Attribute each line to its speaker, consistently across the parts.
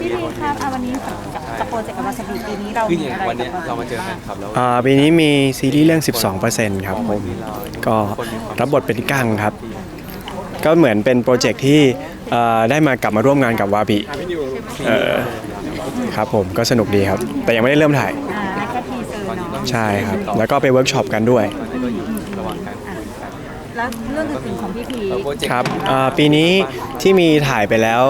Speaker 1: พี่
Speaker 2: เรียน
Speaker 1: พี
Speaker 2: คน
Speaker 1: ครับอะวันนี้กับกับโปรเจกต์กับวาซาบิปีนี้เรา
Speaker 2: คือ
Speaker 1: มี
Speaker 2: อย่าง
Speaker 1: อะไร
Speaker 2: วันเนี้ย
Speaker 1: กับ
Speaker 2: เรามาเจอแฟ
Speaker 1: บ้าง
Speaker 2: นคลับแล้ว
Speaker 3: อ่าปีนี้มีซีรีส์เรื่อง 12%ครับผม ก็รับบทเป็นกังครับ ก็เหมือนเป็นโปรเจกต์ที่เอ่อได้มากลับมาร่วมงานกับวาบิเอ่อครับผมก็สนุกดีครับ แต่ยังไม่ได้เริ่มถ่าย
Speaker 1: อ่าแค่ทีเซอร์เนาะ
Speaker 3: ใช่ครับ แล้วก็ไปเวิร์กช็อปกันด้วย
Speaker 1: แล้วเรื่องอื่นๆของพี่พี
Speaker 3: ครับอ่าปีนี้ที่มีถ่ายไปแล้ว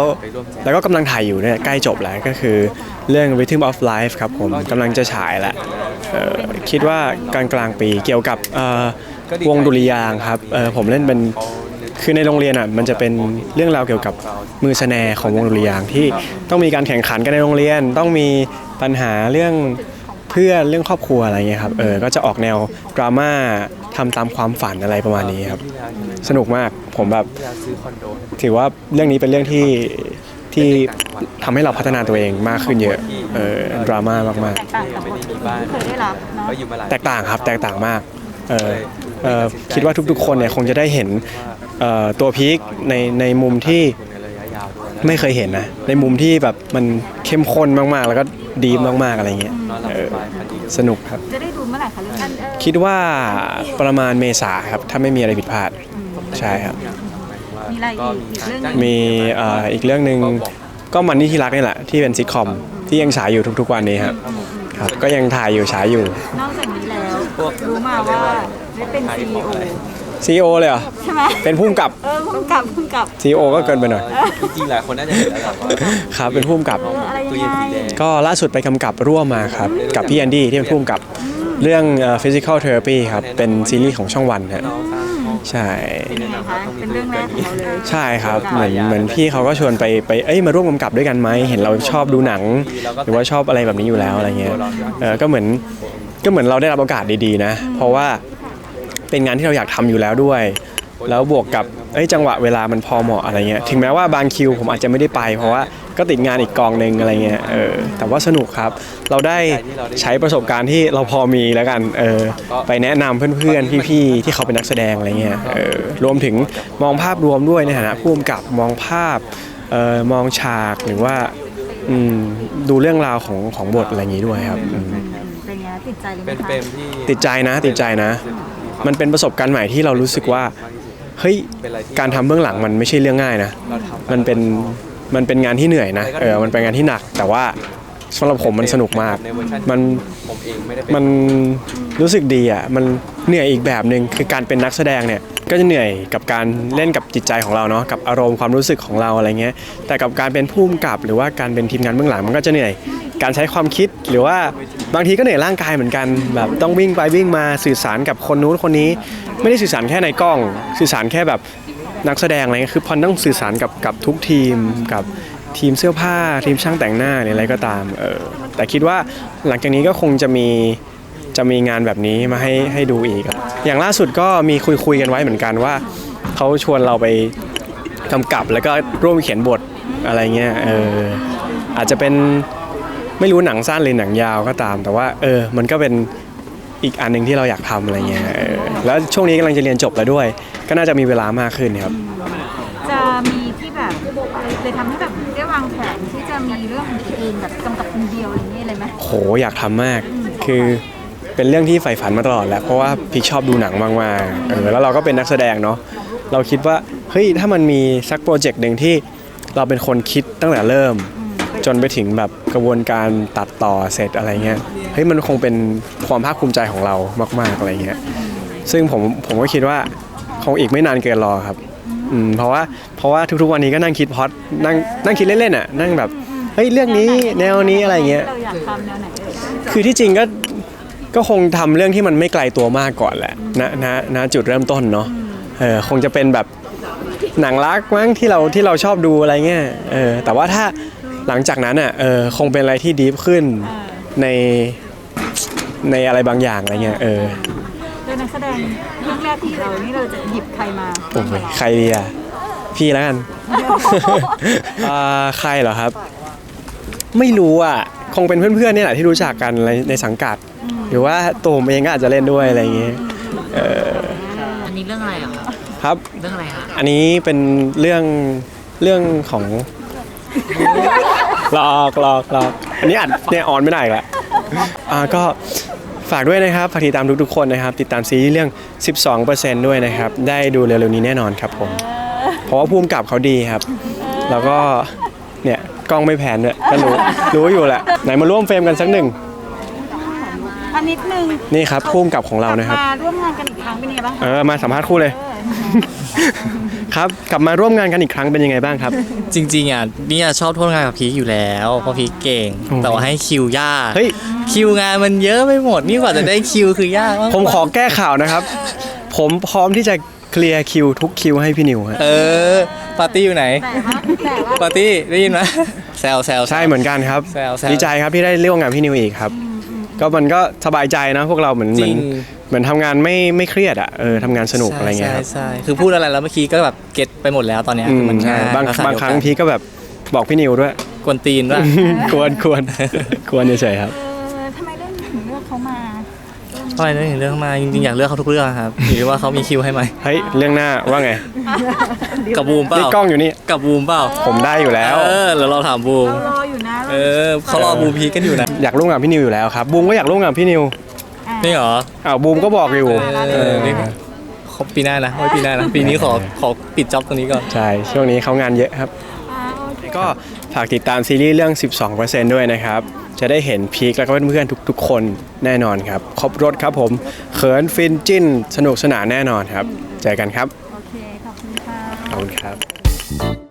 Speaker 2: แล้
Speaker 3: วก็กำลังถ่ายอยู่เนี่ยใกล้จบแล้วก็คือเรื่อง Rhythm of Life ครับผมกำลังจะฉายแล้วเอ่อคิดว่ากลางกลางๆปีเกี่ยวกับเอ่อวงดุริยางค์ครับเอ่อผมเล่นเป็นคือในโรงเรียนอะมันจะเป็นเรื่องราวเกี่ยวกับมือแสแนของวงดุริยางค์ที่ต้องมีการแข่งขันกันในโรงเรียน ต้องมีปัญหาเรื่อง เพื่อนเรื่องครอบครัวอะไรเงี้ยครับเออก็จะออกแนวดราม่าทำตามความฝันอะไรประมาณนี้ครับ
Speaker 2: ที่แล้วใช่ไหม
Speaker 3: สนุกมากผมแบบ
Speaker 2: ที่แล้วซื้อคอนโด
Speaker 3: ถือว่าเรื่องนี้เป็นเรื่องที่ที่ทำให้เราพัฒนาตัวเองมากขึ้นเยอะเออดราม่ามาก
Speaker 1: แตกต่างกับบทที่เคยได้รับเนาะ
Speaker 2: ก็อยู่มาหลาย
Speaker 3: ๆแตกต่างครับแตกต่างมากเออเออคิดว่าทุกๆคนเนี่ยคงจะได้เห็นเอ่อตัวพีคในในมุมที่ ไม่เคยเห็นนะ ในมุมที่แบบมันเข้มข้นมากๆ แล้วก็ดีมากๆอะไรเงี้ย
Speaker 2: นอนหลับ
Speaker 3: เออ
Speaker 2: สบายพันดี
Speaker 3: สนุกครับ
Speaker 1: จะได้ดูเมื่อไหร่คะเรื่องนี้
Speaker 3: คิดว่าประมาณเมษาครับ ถ้าไม่มีอะไรผิดพลาด ใช่ครับ
Speaker 1: มีอะไรอีกอีกเรื่องหนึง
Speaker 3: มีเอ่ออีกเรื่องหนึ่งก็มันนี่ที่รักนี่แหละที่เป็นซิทคอมที่ยังฉายอยู่ทุกๆวันนี้ครับครับก็ยังถ่ายอยู่ฉายอยู่
Speaker 1: นอกจากนี้แล้ว รู้มาว่าได้เป็นซีอีโอ
Speaker 3: CEO เลยเหรอ
Speaker 1: ใช่ไหม
Speaker 3: เป็นผู้กำกับ
Speaker 1: เออพุ่งกลับพุ่งกลับ
Speaker 3: CEO ก็เกินไปหน่อย
Speaker 2: จริงๆหลายคนน่าจะเห็นแล้วแหละว่า
Speaker 3: ครับเป็นผู้กำกับ
Speaker 1: เอออะไร
Speaker 2: ตู้
Speaker 1: ยัง
Speaker 2: เย็น
Speaker 1: ไง
Speaker 2: สีแดง
Speaker 3: ก็ล่าสุดไปกำกับร่วมมาครับ กับพี่แอนดี้ที่เป็นผู้กำกับเรื่องเอ่อ physical therapy ครับ เป็นซีรีส์ของช่องวันฮะ
Speaker 2: น้องสร้างห้อง
Speaker 3: ใช่
Speaker 1: เป็นยังไงคะเป็นเรื่องแรกของเราเลย
Speaker 3: ใช่ครับเหมือนเหมือนพี่เขาก็ชวนไปไปเอ้ยมาร่วมกำกับด้วยกันไหมเห็นเราชอบดูหนัง หรือว่าชอบอะไรแบบนี้อยู่แล้วอะไรเงี้ยเออก็เหมือนก็เหมือนเราได้รับโอกาสดีๆนะ เพราะว่า เป็นงานที่เราอยากทำอยู่แล้วด้วย แล้วบวกกับเอ้ยจังหวะเวลามันพอเหมาะอะไรเงี้ยถึงแม้ว่าบางคิวผมอาจจะไม่ได้ไป เพราะว่าก็ติดงานอีกกองหนึ่งอะไรเงี้ยเออแต่ว่าสนุกครับ เราได้ใช้ประสบการณ์ที่เราพอมีแล้วกันเออไปแนะนำเพื่อนๆพี่ๆที่เขาเป็นนักแสดงอะไรเงี้ยเออรวมถึงมองภาพรวมด้วยในฐานะผู้กำกับมองภาพเออมองฉากหรือว่าอืมดูเรื่องราวของของบทอะไรอย่างนี้ด้วยครับอืม
Speaker 1: เป็นไงติดใจเลยไหม
Speaker 2: เป็น
Speaker 1: คะ
Speaker 2: เปรมที่
Speaker 3: ติดใจนะติดใจนะ มันเป็นประสบการณ์ใหม่ที่เรารู้สึกว่าเฮ้ย
Speaker 2: เป็นอะไรที่
Speaker 3: การทำเบื้องหลังมันไม่ใช่เรื่องง่ายนะ
Speaker 2: เราทำ
Speaker 3: มันเป็นมันเป็นงานที่เหนื่อยนะเออมันเป็นงานที่หนัก แต่ว่าสำหรับผมมันสนุกมาก
Speaker 2: ในเวอร์ชัน
Speaker 3: มัน
Speaker 2: ผมเองไม่ได้เป็น
Speaker 3: มันรู้สึกดีอะมันเหนื่อยอีกแบบหนึ่งคือการเป็นนักแสดงเนี่ย ก็จะเหนื่อยกับการเล่นกับจิตใจของเราเนาะกับอารมณ์ความรู้สึกของเราอะไรเงี้ยแต่กับการเป็นผู้กำกับหรือว่าการเป็นทีมงานเบื้องหลังมันก็จะเหนื่อยการใช้ความคิดหรือว่าบางทีก็เหนื่อยร่างกายเหมือนกัน แบบต้องวิ่งไปวิ่งมาสื่อสารกับคนนู้นคนนี้ ไม่ได้สื่อสารแค่ในกล้อง สื่อสารแค่แบบนักแสดงอะไรเงี้ยคือพอต้องสื่อสารกับกับทุกทีมกับทีมเสื้อผ้าทีมช่างแต่งหน้าหรืออะไรก็ตามเออแต่คิดว่าหลังจากนี้ก็คงจะมี จะมีงานแบบนี้มาให้ให้ดูอีกครับอย่างล่าสุดก็มีคุยคุยกันไว้เหมือนกันว่าเขาชวนเราไปกำกับแล้วก็ร่วมเขียนบทอะไรเงี้ยเอออาจจะเป็นไม่รู้หนังสั้นหรือหนังยาวก็ตาม แต่ว่าเออมันก็เป็นอีกอันหนึ่งที่เราอยากทำอะไรเงี้ยเออแล้วช่วงนี้กำลังจะเรียนจบแล้วด้วย ก็น่าจะมีเวลามากขึ้นครับ
Speaker 1: จะมีที่แบบเลยทำให้แบบได้วางแผนที่จะมีเรื่องอื่นๆแบบกำกับคนเดียวอะไรอย่างเงี้ยเลยไหม
Speaker 3: โหอยากทำมากคือ เป็นเรื่องที่ใฝ่ฝันมาตลอดแหล้วเพราะว่าพี่ชอบดูหนังมากๆเออแล้วเราก็เป็นนักแสดงเนาะเราคิดว่าเฮ้ยถ้ามันมีสักโปรเจกต์หนึ่งที่เราเป็นคนคิดตั้งแต่เริ่ม จนไปถึงแบบกระบวนการตัดต่อเสร็จอะไรเงี้ยเฮ้ยมันคงเป็นความภาคภูมิใจของเรามาก ๆอะไรเงี้ยซึ่งผมผมก็คิดว่าคงอีกไม่นานเกินรอครับอืมเพราะว่าเพราะว่าทุกๆวันนี้ก็นั่งคิดพล็อดนั่งนั่งคิดเล่นๆอะนั่งแบบเฮ้ยเรื่องนี้แนวนี้อะไรเงี้ย
Speaker 1: เราอยากทำแนวไหนเอ่ย
Speaker 3: คือที่จริงก็ ก็คงทำเรื่องที่มันไม่ไกลตัวมากก่อนแหละณณณจุดเริ่มต้นเนาะเออคงจะเป็นแบบหนังรักมั้งที่เราที่เราชอบดูอะไรเงี้ยเออแต่ว่าถ้าหลังจากนั้นอะเออคงเป็นอะไรที่ดีฟขึ้นในในอะไรบางอย่างอะไรเงี้ยเออ
Speaker 1: โดยนักแสดงเรื่องแรกที่เรานี่เราจะหยิบใครมา
Speaker 3: โอ้ยใครดีอะพี่แล้วกันอ่าใครเหรอครับ ไม่รู้อะ คงเป็นเพื่อนๆเนี่ยแหละที่รู้จักกันในในสังกัด หรือว่าตัวผมเองก็อาจจะเล่นด้วยอะไรอย่างเงี้ยเออ
Speaker 4: อันนี้เรื่องอะไรอะคะ
Speaker 3: ครับ
Speaker 4: เรื่องอะไรคะ
Speaker 3: อันนี้เป็นเรื่องเรื่องของหลอกหลอกหลอกอันนี้อัดเนี่ยออนไม่ได้อีกแล้วอ่าก็ฝากด้วยนะครับฝากติดตามทุกๆคนนะครับ ติดตามซีรีส์เรื่อง 12%ด้วยนะครับ ได้ดูเร็วๆนี้แน่นอนครับผม เพราะว่าภูมิกับเขาดีครับ แล้วก็เนี่ยกล้องไม่แผนด้วยก็รู้รู้อยู่แหละไหนมาร่วมเฟรมกันสักหนึ่ง
Speaker 1: อันนิดนึง
Speaker 3: นี่ครับภูมิกับของเรานะครับ
Speaker 1: มาร่วมงานกันอีกครั้งเป็นยังไงบ้าง
Speaker 3: เออมาสัมภาษณ์คู่เลย ครับ กลับมาร่วมงานกันอีกครั้งเป็นยังไงบ้างครับ
Speaker 5: จริงๆอะเนี่ยชอบร่วมงานกับพีคอยู่แล้วเพราะพีคเก่ง
Speaker 3: อืม
Speaker 5: แต่ว่าให้คิวยาก
Speaker 3: เฮ้ย
Speaker 5: คิวงานมันเยอะไปหมดนี่กว่าจะได้คิวคือยากมาก
Speaker 3: ผมขอแก้ข่าวนะครับ ผมพร้อมที่จะเคลียร์คิวทุกคิวให้พี่นิวฮะ
Speaker 5: เออปาร์ตี้อยู่ไหน
Speaker 1: แต่ว่าแต่ว่า
Speaker 5: ปาร์ตี้ได้ยินไหมแซวแซว
Speaker 3: ใช่เหมือนกันครับ
Speaker 5: แซวแซว
Speaker 3: ดีใจครับที่ได้ร่วมงานพี่นิวอีกครับ ก็มันก็สบายใจนะพวกเราเหมือนเห
Speaker 5: จ
Speaker 3: มือ
Speaker 5: ริ
Speaker 3: น
Speaker 5: ง
Speaker 3: เหมือนทำงานไม่ไม่เครียดอะเออทำงานสนุกอะไรเงี้ยครับ
Speaker 5: ใช่ใช่คือพูดอะไรแล้วเมื่อกี้ก็แบบเก็ตไปหมดแล้วตอนเนี้ย
Speaker 3: อื
Speaker 5: คือ
Speaker 3: ม
Speaker 5: มัน
Speaker 3: ใช่
Speaker 5: ง่าย
Speaker 3: บาง
Speaker 5: ภษ
Speaker 3: บางครั้ง
Speaker 5: เดียวกัน
Speaker 3: พี่ก็แบบบอกพี่นิวด้วย
Speaker 5: กวนตีนด้วย
Speaker 3: กวนกวนกวนเฉยๆครับ
Speaker 1: เออทำไมเรื่องถึงเลือกเขามา
Speaker 5: ทำไมถึงเรื่องมาจริงๆอยากเลือกเขาทุกเรื่องครับอยู่ที่ว่าเขามีคิวให้ไหม
Speaker 3: เฮ้ย เรื่องหน้าว่าไง
Speaker 5: กับบูมเป
Speaker 3: นี่
Speaker 5: ล่าก
Speaker 3: ล้องอยู่นี่
Speaker 5: กับบูมเปล่า
Speaker 3: ผมได้อยู่แล้ว
Speaker 5: เออแล้วเราถามบูม
Speaker 1: เรารออยู่นะ
Speaker 5: เออเขารอบูมพีคกันอยู่นะ
Speaker 3: อยากร่วมงานพี่นิวอยู่แล้วครับบูมก็อยากร่วมงานพี่นิว
Speaker 5: นี่เหรอ
Speaker 3: อ้าวบูมก็บอกอยู่
Speaker 5: เออนี่ขอปีหน้านะไว้ปีหน้านะปีนี้ขอขอปิดจ็อบตรงนี้ก่อน
Speaker 3: ใช่ช่วงนี้เขางานเยอะครับ
Speaker 1: อ่าโอเค
Speaker 3: ก็ฝากติดตามซีรีส์เรื่อง 12%ด้วยนะครับ จะได้เห็นพีคแล้วก็เพื่อนๆทุก ๆ คนแน่นอนครับครบรถครับผมเขินฟินจิ้น สนุกสนานแน่นอนครับ เจอกันครับ
Speaker 1: โอเค ขอบคุณค่ะ
Speaker 3: ขอบคุณครับ